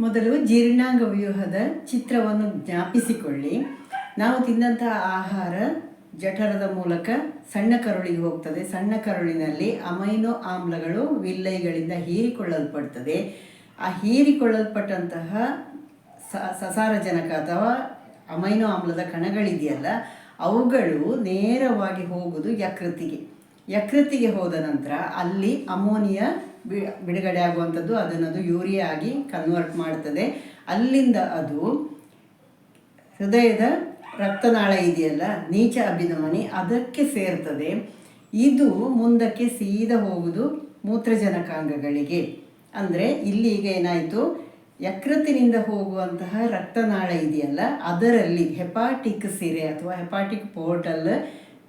ಮೊದಲು ಜೀರ್ಣಾಂಗ ವ್ಯೂಹದ ಚಿತ್ರವನ್ನು ಜ್ಞಾಪಿಸಿಕೊಳ್ಳಿ. ನಾವು ತಿಂದಂತಹ ಆಹಾರ ಜಠರದ ಮೂಲಕ ಸಣ್ಣ ಕರುಳಿಗೆ ಹೋಗ್ತದೆ. ಸಣ್ಣ ಕರುಳಿನಲ್ಲಿ ಅಮೈನೋ ಆಮ್ಲಗಳು ವಿಲ್ಲೈಗಳಿಂದ ಹೀರಿಕೊಳ್ಳಲ್ಪಡ್ತದೆ. ಆ ಹೀರಿಕೊಳ್ಳಲ್ಪಟ್ಟಂತಹ ಸಸಾರಜನಕ ಅಥವಾ ಅಮೈನೋ ಆಮ್ಲದ ಕಣಗಳಿದೆಯಲ್ಲ, ಅವುಗಳು ನೇರವಾಗಿ ಹೋಗುವುದು ಯಕೃತಿಗೆ. ಯಕೃತಿಗೆ ಹೋದ ನಂತರ ಅಲ್ಲಿ ಅಮೋನಿಯಾ ಬಿಡುಗಡೆ ಆಗುವಂಥದ್ದು ಅದನ್ನದು ಯೂರಿಯಾ ಆಗಿ ಕನ್ವರ್ಟ್ ಮಾಡ್ತದೆ. ಅಲ್ಲಿಂದ ಅದು ಹೃದಯದ ರಕ್ತನಾಳ ಇದೆಯಲ್ಲ, ನೀಚ ಅಭಿನಮನಿ ಅದಕ್ಕೆ ಸೇರ್ತದೆ. ಇದು ಮುಂದಕ್ಕೆ ಸೀದಾ ಹೋಗುವುದು ಮೂತ್ರಜನಕಾಂಗಗಳಿಗೆ. ಅಂದರೆ ಇಲ್ಲಿ ಈಗ ಏನಾಯಿತು? ಯಕೃತಿನಿಂದ ಹೋಗುವಂತಹ ರಕ್ತನಾಳ ಇದೆಯಲ್ಲ, ಅದರಲ್ಲಿ ಹೆಪಾಟಿಕ್ ಸಿರೆ ಅಥವಾ ಹೆಪಾಟಿಕ್ ಪೋರ್ಟಲ್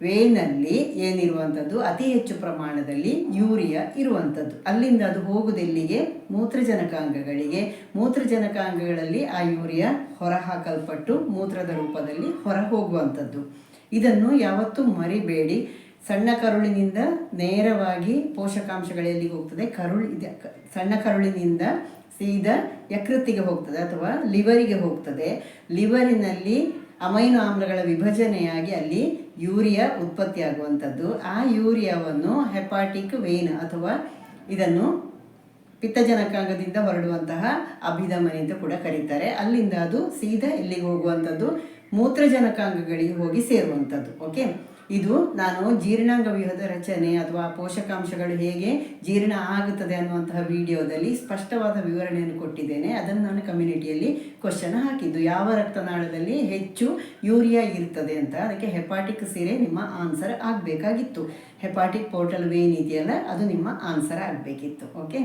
ವೇನಲ್ಲಿ ಏನಿರುವಂಥದ್ದು, ಅತಿ ಹೆಚ್ಚು ಪ್ರಮಾಣದಲ್ಲಿ ಯೂರಿಯಾ ಇರುವಂಥದ್ದು. ಅಲ್ಲಿಂದ ಅದು ಹೋಗುದೆಲ್ಲಿಗೆ? ಮೂತ್ರಜನಕಾಂಗಗಳಿಗೆ. ಮೂತ್ರಜನಕಾಂಗಗಳಲ್ಲಿ ಆ ಯೂರಿಯಾ ಹೊರಹಾಕಲ್ಪಟ್ಟು ಮೂತ್ರದ ರೂಪದಲ್ಲಿ ಹೊರ ಹೋಗುವಂಥದ್ದು ಇದನ್ನು ಯಾವತ್ತೂ ಮರಿಬೇಡಿ. ಸಣ್ಣ ಕರುಳಿನಿಂದ ನೇರವಾಗಿ ಪೋಷಕಾಂಶಗಳು ಎಲ್ಲಿಗೆ ಹೋಗ್ತದೆ. ಕರುಳು ಸಣ್ಣ ಕರುಳಿನಿಂದ ಸೀದಾ ಯಕೃತ್ತಿಗೆ ಹೋಗ್ತದೆ ಅಥವಾ ಲಿವರಿಗೆ ಹೋಗ್ತದೆ. ಲಿವರಿನಲ್ಲಿ ಅಮೈನೋ ಆಮ್ಲಗಳ ವಿಭಜನೆಯಾಗಿ ಅಲ್ಲಿ ಯೂರಿಯಾ ಉತ್ಪತ್ತಿಯಾಗುವಂಥದ್ದು. ಆ ಯೂರಿಯಾವನ್ನು ಹೆಪಾಟಿಕ್ ವೇನ್ ಅಥವಾ ಇದನ್ನು ಪಿತ್ತಜನಕಾಂಗದಿಂದ ಹೊರಡುವಂತಹ ಅಭಿಧಮನಿ ಅಂತ ಕೂಡ ಕರೀತಾರೆ. ಅಲ್ಲಿಂದ ಅದು ಸೀದಾ ಇಲ್ಲಿಗೆ ಹೋಗುವಂಥದ್ದು. ಮೂತ್ರಜನಕಾಂಗಗಳಿಗೆ ಹೋಗಿ ಸೇರುವಂಥದ್ದು. ಓಕೆ ಇದು ನಾನು ಜೀರ್ಣಾಂಗ ವ್ಯೂಹದ ರಚನೆ ಅಥವಾ ಪೋಷಕಾಂಶಗಳು ಹೇಗೆ ಜೀರ್ಣ ಆಗುತ್ತದೆ ಅನ್ನುವಂತಹ ವಿಡಿಯೋದಲ್ಲಿ ಸ್ಪಷ್ಟವಾದ ವಿವರಣೆಯನ್ನು ಕೊಟ್ಟಿದ್ದೇನೆ. ಅದನ್ನು ನಾನು ಕಮ್ಯುನಿಟಿಯಲ್ಲಿ ಕ್ವಶನ್ ಹಾಕಿದ್ದು. ಯಾವ ರಕ್ತನಾಳದಲ್ಲಿ ಹೆಚ್ಚು ಯೂರಿಯಾ ಇರ್ತದೆ ಅಂತ. ಅದಕ್ಕೆ ಹೆಪಾಟಿಕ್ ಸಿರೆ ನಿಮ್ಮ ಆನ್ಸರ್ ಆಗಬೇಕಾಗಿತ್ತು. ಹೆಪಾಟಿಕ್ ಪೋರ್ಟಲ್ ವೇನ್ ಇದೆಯಲ್ಲ, ಅದು ನಿಮ್ಮ ಆನ್ಸರ್ ಆಗಬೇಕಿತ್ತು. ಓಕೆ